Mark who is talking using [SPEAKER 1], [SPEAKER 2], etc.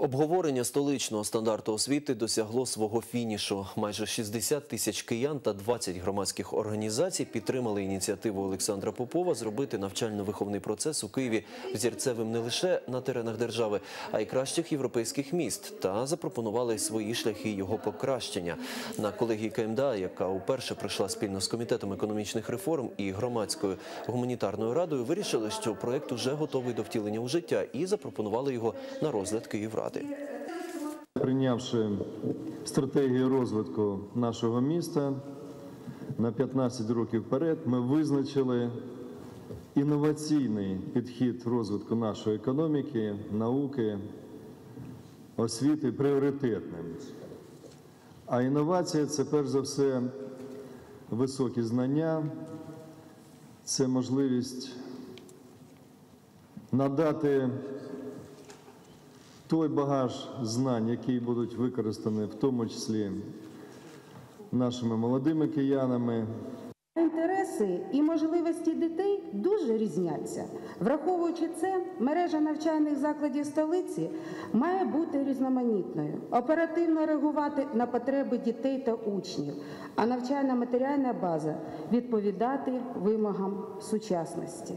[SPEAKER 1] Обговорення столичного стандарту освіти досягло свого фінішу. Майже 60 тисяч киян та 20 громадських організацій підтримали ініціативу Олександра Попова зробити навчально-виховний процес у Києві взірцевим не лише на теренах держави, а й кращих європейських міст та запропонували свої шляхи його покращення. На колегії КМДА, яка уперше прийшла спільно з комітетом економічних реформ і громадською гуманітарною радою, вирішили, що проект уже готовий до втілення у життя і запропонували його на розгляд Київради.
[SPEAKER 2] Прийнявши стратегію розвитку нашого міста на 15 років вперед, ми визначили інноваційний підхід розвитку нашої економіки, науки, освіти пріоритетним. А інновація це перш за все високі знання, це можливість надати той багаж знань, які будуть використані в тому числі нашими молодими киянами,
[SPEAKER 3] Інтереси і можливості дітей дуже різняться. Враховуючи це, мережа навчальних закладів столиці має бути різноманітною, оперативно реагувати на потреби дітей та учнів, а навчальна матеріальна база відповідати вимогам сучасності.